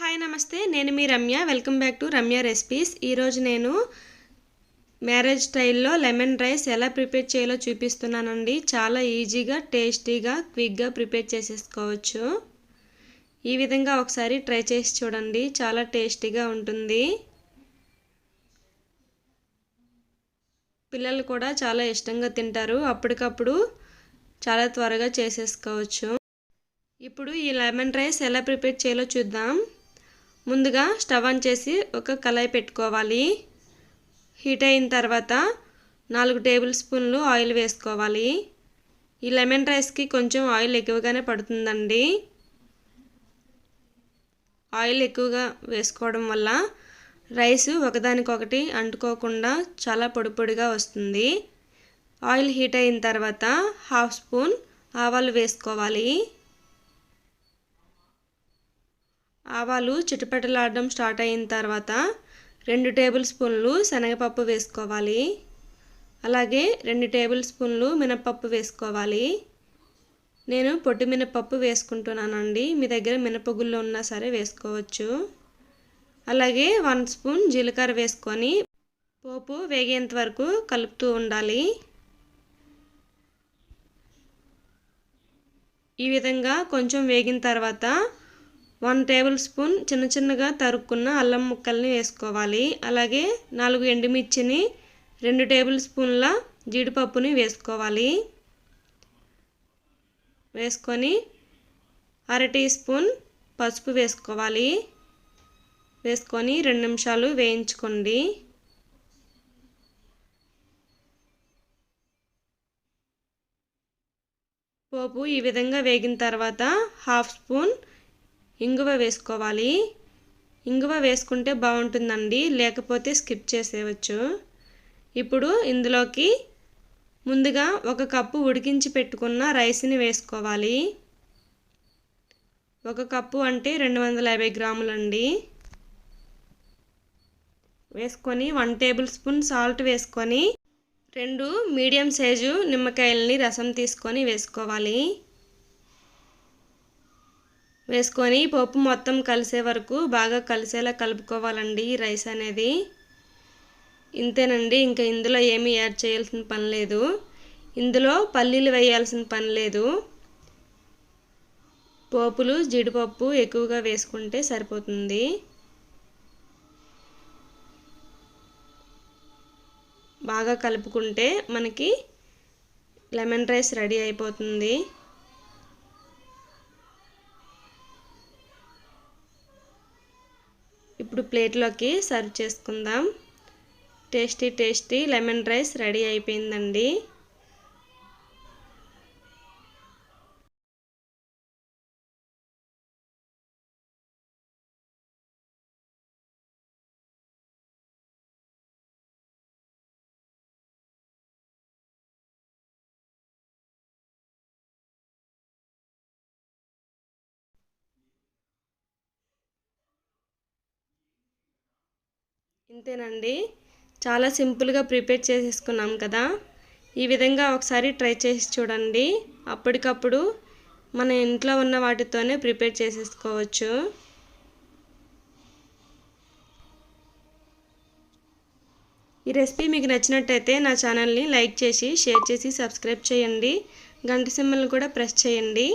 Hi నమస్తే. నేను మీ Ramya. Welcome back to Ramya recipes. ఈరోజు నేను మ్యారేజ్ స్టైల్లో లెమన్ రైస్ ఎలా ప్రిపేర్ చేయాలో చూపిస్తున్నానండి. చాలా ఈజీగా టేస్టీగా క్విక్గా ప్రిపేర్ చేసేసుకోవచ్చు. ఈ విధంగా ఒకసారి ట్రై చేసి చూడండి. చాలా టేస్టీగా ఉంటుంది. పిల్లలు కూడా చాలా ఇష్టంగా తింటారు. అప్పటికప్పుడు చాలా త్వరగా చేసేసుకోవచ్చు. ఇప్పుడు ఈ లెమన్ రైస్ ఎలా ప్రిపేర్ చేయాలో చూద్దాం. ముందుగా స్టవ్ ఆన్ చేసి ఒక కళాయి పెట్టుకోవాలి. హీట్ అయిన తర్వాత నాలుగు టేబుల్ స్పూన్లు ఆయిల్ వేసుకోవాలి. ఈ లెమన్ రైస్కి కొంచెం ఆయిల్ ఎక్కువగానే పడుతుందండి. ఆయిల్ ఎక్కువగా వేసుకోవడం వల్ల రైస్ ఒకదానికొకటి అంటుకోకుండా చాలా పొడిపొడిగా వస్తుంది. ఆయిల్ హీట్ అయిన తర్వాత హాఫ్ స్పూన్ ఆవాలు వేసుకోవాలి. ఆవాలు చిటపెటలాడడం స్టార్ట్ అయిన తర్వాత రెండు టేబుల్ స్పూన్లు శనగపప్పు వేసుకోవాలి. అలాగే రెండు టేబుల్ స్పూన్లు మినపప్పు వేసుకోవాలి. నేను పొట్టి మినపప్పు వేసుకుంటున్నానండి. మీ దగ్గర మినపగుళ్ళు ఉన్నా సరే వేసుకోవచ్చు. అలాగే వన్ స్పూన్ జీలకర్ర వేసుకొని పోపు వేగేంత వరకు కలుపుతూ ఉండాలి. ఈ విధంగా కొంచెం వేగిన తర్వాత వన్ టేబుల్ స్పూన్ చిన్న చిన్నగా తరుక్కున్న అల్లం ముక్కల్ని వేసుకోవాలి. అలాగే నాలుగు ఎండుమిర్చిని రెండు టేబుల్ స్పూన్ల జీడిపప్పుని వేసుకోవాలి. వేసుకొని అర టీ స్పూన్ పసుపు వేసుకోవాలి. వేసుకొని రెండు నిమిషాలు వేయించుకోండి. పోపు ఈ విధంగా వేగిన తర్వాత హాఫ్ స్పూన్ ఇంగువ వేసుకోవాలి. ఇంగువ వేసుకుంటే బాగుంటుందండి. లేకపోతే స్కిప్ చేసేయవచ్చు ఇప్పుడు ఇందులోకి ముందుగా ఒక కప్పు ఉడికించి పెట్టుకున్న రైస్ని వేసుకోవాలి. ఒక కప్పు అంటే రెండు వందల యాభై గ్రాములండి. వేసుకొని వన్ టేబుల్ స్పూన్ సాల్ట్ వేసుకొని రెండు మీడియం సైజు నిమ్మకాయలని రసం తీసుకొని వేసుకోవాలి. వేసుకొని పప్పు మొత్తం కలిసే వరకు బాగా కలిసేలా కలుపుకోవాలండి ఈ రైస్ అనేది. ఇంతేనండి ఇంకా ఇందులో ఏమీ యాడ్ చేయాల్సిన పని లేదు. ఇందులో పల్లీలు వేయాల్సిన పని లేదు. పోపులు జీడిపప్పు ఎక్కువగా వేసుకుంటే సరిపోతుంది. బాగా కలుపుకుంటే మనకి లెమన్ రైస్ రెడీ అయిపోతుంది. ఇప్పుడు ప్లేట్లోకి సర్వ్ చేసుకుందాం. Tasty tasty lemon rice ready అయిపోయిందండి. ఇంతేనండి. చాలా సింపుల్గా ప్రిపేర్ చేసేసుకున్నాం కదా. ఈ విధంగా ఒకసారి ట్రై చేసి చూడండి. అప్పటికప్పుడు మన ఇంట్లో ఉన్న వాటితోనే ప్రిపేర్ చేసేసుకోవచ్చు. ఈ రెసిపీ మీకు నచ్చినట్టయితే నా ఛానల్ని లైక్ చేసి షేర్ చేసి సబ్స్క్రైబ్ చేయండి. గంట సింబల్ని కూడా ప్రెస్ చేయండి.